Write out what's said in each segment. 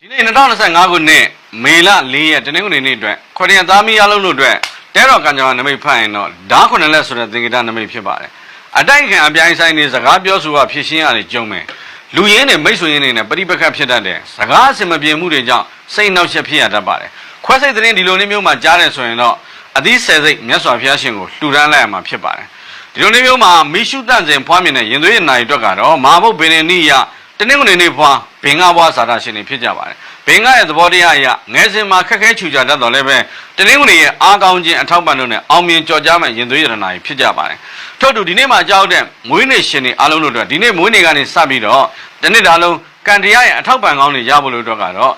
ဒီနေ့2025ခုနှစ်မေလ4ရက်တနင်္ဂနွေနေ့အတွက်ခရစ်ယာန်သားမီးအလုံးတို့အတွက်တဲတော်ကံကြမ္မာနမိတ်ဖတ်ရင်တော့ဓာခုနှစ်လက်ဆိုတဲ့သင်္ကေတနမိတ်ဖြစ်ပါတယ်အတိုက်အခံအပြိုင်ဆိုင်နေစကားပြောဆိုတာဖြစ်ရှင်းရတယ်ကြုံမယ်လူရင်းနဲ့မိတ်ဆွေရင်းတွေနဲ့ပရိပက္ခဖြစ်တတ်တယ်စကားအစင်မပြေမှုတွေကြောင့်စိတ်နှောက်ယှက်ဖြစ်ရတတ်ပါတယ်ခွဲစိတ်တဲ့ဒီလိုလေးမျိုးမှကြားတယ်ဆိုရင်တော့ အသီးဆယ်စိတ်မြတ်စွာဘုရားရှင်ကိုလှူဒန်းလိုက်ရမှာဖြစ်ပါတယ်ဒီလိုလေးမျိုးမှာမိရှုတန့်စဉ်ဖွားမြင်တဲ့ရင်သွေးရနာရီအတွက်ကတော့မဟာဘုတ်ဘိနေနိယတနင်္ဂနွေနေ့ဖွားဘင်္ဂဘွားဇာတာရှင်တွေဖြစ်ကြပါတယ်ဘင်္ဂရဲ့သဘောတရားအရငယ်စဉ်မှာခက်ခဲချူကြတတ်တော်လည်းပဲတနင်္ဂနွေရဲ့အားကောင်းခြင်းအထောက်ပံ့တို့နဲ့အောင်မြင်ကြော်ကြားမဲ့ရင်သွေးရနာရီဖြစ်ကြပါတယ်ထို့တူဒီနေ့မှာကြောက်တဲ့မွေးနေ့ရှင်တွေအားလုံးတို့အတွက်ဒီနေ့မွေးနေ့ကနေစပြီးတော့ဒီနေ့ဒါလုံးကံတရားရဲ့အထောက်ပံ့ကောင်းတွေရဖို့လို့အတွက်ကတော့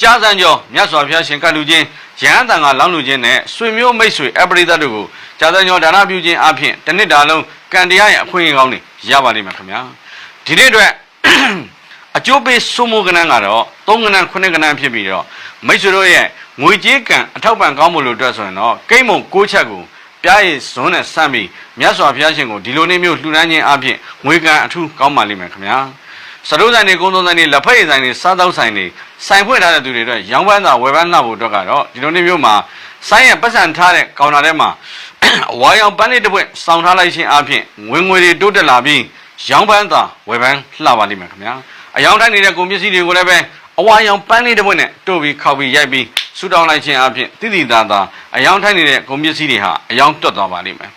ကြားစံကျော်မြတ်စွာဘုရားရှင်ကတ်လူချင်း ရဟန်းတန်ကလောင်းလူချင်းနဲ့ဆွေမျိုးမိတ်ဆွေအပရိသတ်တို့ကိုကြားစံကျော်ဒါနပြုခြင်းအပြင်တစ်နှစ်တာလုံးကံတရားရဲ့အခွင့်အရေးကောင်းတွေရပါလိမ့်မယ်ခင်ဗျာဒီနေ့အတွက်အကျိုးပေးစုမိုးကနန်းကတော့၃ကနန်း9ကနန်းဖြစ်ပြီးတော့မိတ်ဆွေတို့ရဲ့ငွေကြေးကံအထောက်ပံ့ကောင်းမှုလို့အတွက်ဆိုရင်တော့ကိမ့်မုံ၉ချက်ကိုပြားရည်ဇွန်းနဲ့ဆန့်ပြီးမြတ်စွာဘုရားရှင်ကိုဒီလိုနေ့မျိုးလှူဒန်းခြင်းအပြင်ငွေကံအထူးကောင်းပါလိမ့်မယ်ခင်ဗျာ စရုပ်ဆိုင်တွေကုန်းသုံးဆိုင်တွေလက်ဖက်ရည်ဆိုင်တွေစားတောက်ဆိုင်တွေဆိုင်ဖွင့်ထားတဲ့သူတွေအတွက်ရောင်းပန်းသာဝယ်ပန်းနှပ်ဖို့အတွက်ကတော့ဒီလိုနေ့မျိုးမှာဆိုင်းရပတ်စံထားတဲ့ကောင်တာထဲမှာဝါရောင်ပန်းလေးတစ်ပွင့်စောင်းထားလိုက်ခြင်းအပြင်ငွေငွေတွေတိုးတက်လာပြီးရောင်းပန်းသာဝယ်ပန်းလှပါလိမ့်မယ်ခင်ဗျာအယောင်တိုင်းနေတဲ့ကုန်ပစ္စည်းတွေကိုလည်းပဲအဝါရောင်ပန်းလေးတစ်ပွင့်နဲ့တို့ပြီးခောက်ပြီးရိုက်ပြီးဆူတောင်းလိုက်ခြင်းအပြင်တိတိသားသားအယောင်တိုင်းနေတဲ့ကုန်ပစ္စည်းတွေဟာအယောင်တွတ်သွားပါလိမ့်မယ်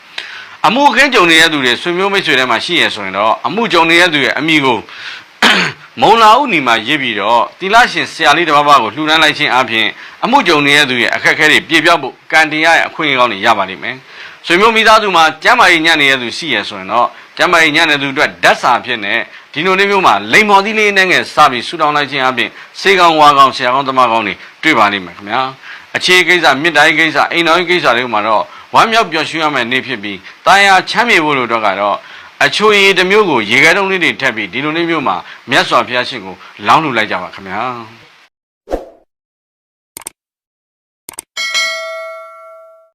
အမှုခင်းကြုံနေတဲ့သူတွေဆွေမျိုးမိတ်ဆွေတွေမှာရှိရဆိုရင်တော့အမှုကြုံနေတဲ့သူရဲ့အမိကို မုံလာဥနီမှာရေးပြီးတော့တီလာရှင်ဆရာလေးတစ်ပါးပါးကိုလှူဒန်းလိုက်ခြင်းအပြင်အမှုကြုံနေတဲ့သူရဲ့အခက်အခဲတွေပြေပြောက်ဖို့ကံတရားရဲ့အခွင့်အရေးကောင်းတွေရပါလိမ့်မယ်။ဆွေမျိုးမိသားစုမှာကျမ်းမာရေးညံ့နေတဲ့သူရှိရဆိုရင်တော့ကျမ်းမာရေးညံ့တဲ့သူအတွက်ဓာတ်စာဖြစ်နေဒီလိုလေးမျိုးမှာလိမ်မော်သီးလေးနဲ့ငယ်စပြီးဆူတောင်းလိုက်ခြင်းအပြင်စေကောင်းဝါကောင်းဆရာကောင်းသမားကောင်းတွေတွေ့ပါလိမ့်မယ်ခင်ဗျာ။အခြေကိစ္စမြင့်တိုင်းကိစ္စအိမ်တော်ကြီးကိစ္စတွေမှာတော့ဝမ်းမြောက်ပျော်ရွှင်ရမယ့်နေ့ဖြစ်ပြီးတာယာချမ်းမြေဖို့လို့တော့ကတော့ အချိုရည်တစ်မျိုးကိုရေခဲတုံးလေးတွေထပ်ပြီးဒီလိုလေးမျိုးမှာမြတ်စွာဘုရားရှင်ကိုလောင်းလူလိုက်ကြပါခင်ဗျာ